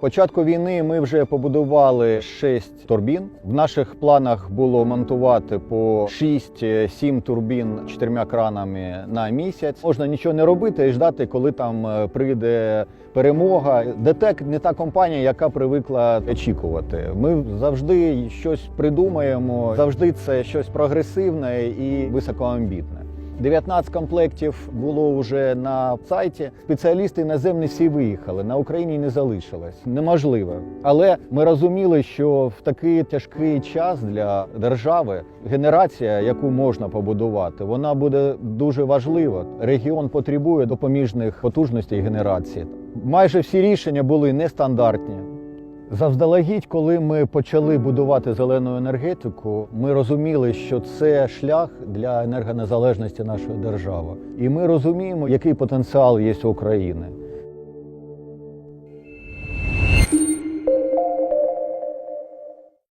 Початку війни ми вже побудували 6 турбін. В наших планах було монтувати по 6-7 турбін чотирма кранами на місяць. Можна нічого не робити і ждати, коли там е, прийде перемога. ДТЕК не та компанія, яка привикла очікувати. Ми завжди щось придумаємо, завжди це щось прогресивне і високоамбітне. 19 комплектів було вже на сайті. Спеціалісти іноземні всі виїхали. На Україні не залишилось. Неможливо. Але ми розуміли, що в такий тяжкий час для держави генерація, яку можна побудувати, вона буде дуже важлива. Регіон потребує допоміжних потужностей генерації. Майже всі рішення були нестандартні. Заздалегідь, коли ми почали будувати зелену енергетику, ми розуміли, що це шлях для енергонезалежності нашої держави. І ми розуміємо, який потенціал є у України.